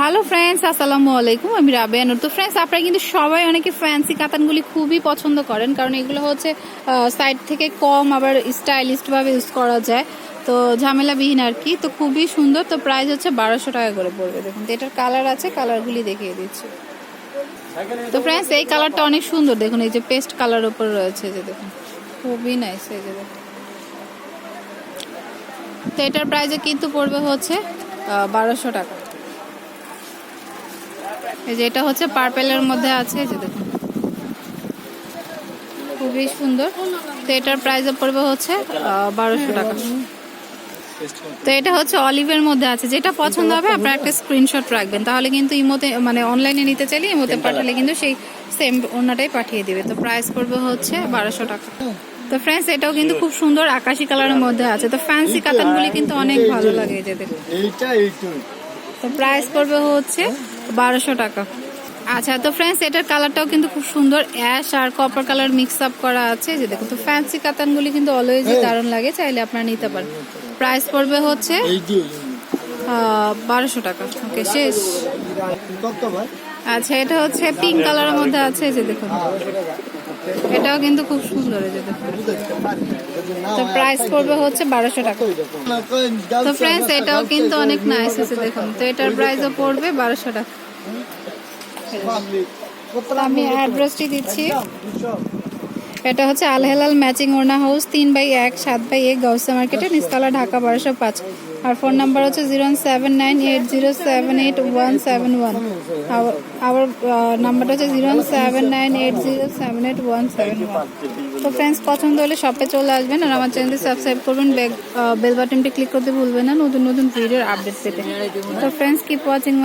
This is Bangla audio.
হ্যালো ফ্রেন্ডস আসসালামু আলাইকুম আমি রাবেয়া নূর। তো ফ্রেন্ডস আপনারা কিন্তু সবাই অনেকে ফ্যান্সি কাতানগুলি খুবই পছন্দ করেন, কারণ এগুলো হচ্ছে সাইড থেকে কম আবার স্টাইলিস্ট ভাবে ইউজ করা যায়। তো ঝামেলাবিহীন আর কি। তো খুবই সুন্দর। তো প্রাইস হচ্ছে বারোশো টাকা করে পড়বে। দেখুন, তো এটার কালার আছে কালারগুলি দেখিয়ে দিচ্ছি। তো ফ্রেন্ডস এই কালারটা অনেক সুন্দর। দেখুন, এই যে পেস্ট কালার ওপর রয়েছে যে, দেখুন। খুবই নাইস এই যে, দেখুন। তো এটার প্রাইসে কিন্তু পড়বে হচ্ছে বারোশো টাকা। এই যে এটা হচ্ছে পার্পেলের মধ্যে আছে এই যে দেখুন। খুবই সুন্দর। তো এটার প্রাইসে পড়বে হচ্ছে বারোশো টাকা। তো এটা হচ্ছে অলিভের মধ্যে আছে। যেটা পছন্দ হবে আপনারা একটা স্ক্রিনশট রাখবেন। তাহলে কিন্তু ইমোতে মানে অনলাইনে নিতে চাইলে ইমোতে পাঠালে কিন্তু সেই সেম ওনাটাই পাঠিয়ে দিবে। তো প্রাইস পড়বে হচ্ছে বারোশো টাকা। তো ফ্রেন্ডস এটাও কিন্তু খুব সুন্দর আকাশি কালারের মধ্যে আছে। তো ফ্যান্সি কাতানগুলি কিন্তু অনেক ভালো লাগে এই যে দেখুন। এইটা এইটু তো প্রাইস পড়বে হচ্ছে বারোশো টাকা। আচ্ছা তো ফ্রেন্ডস এটার কালারটাও কিন্তু খুব সুন্দর। অ্যাশ আর কপার কালার মিক্স আপ করা আছে। যে দেখুন তো ফ্যান্সি কাতানগুলি কিন্তু অলওয়েজই দারুণ লাগে। চাইলে আপনারা নিতে পারেন। প্রাইস পড়বে হচ্ছে বারোশো টাকা। ওকে শেষ। আচ্ছা এটা হচ্ছে পিঙ্ক কালারের মধ্যে আছে। যে দেখুন। এটাও কিন্তু খুব সুন্দর তো প্রাইস পড়বে হচ্ছে বারোশো টাকা। তো ফ্রেন্ডস এটাও কিন্তু অনেক নাইস আছে দেখুন। তো এটার প্রাইসও পড়বে বারোশো টাকা। আমি অ্যাড্রেসটি দিচ্ছি। এটা হচ্ছে আল হেলাল ম্যাচিং ওড়না হাউস তিন বাই এক সাত বাই এক গাউসা মার্কেটে নিস্তালা ঢাকা বারোশো পাঁচ। আর ফোন নাম্বার হচ্ছে zero seven nine eight zero seven eight one seven one. আবার নাম্বারটা হচ্ছে zero seven nine eight zero seven eight one seven one. তো ফ্রেন্ডস পছন্দ হলে শপে চলে আসবেন আর আমার চ্যানেলটি সাবস্ক্রাইব করবেন বেল বাটনটি ক্লিক করতে ভুলবেন না নতুন নতুন ভিডিওর আপডেট পেতে। তো ফ্রেন্ডস কিপ ওয়াচিং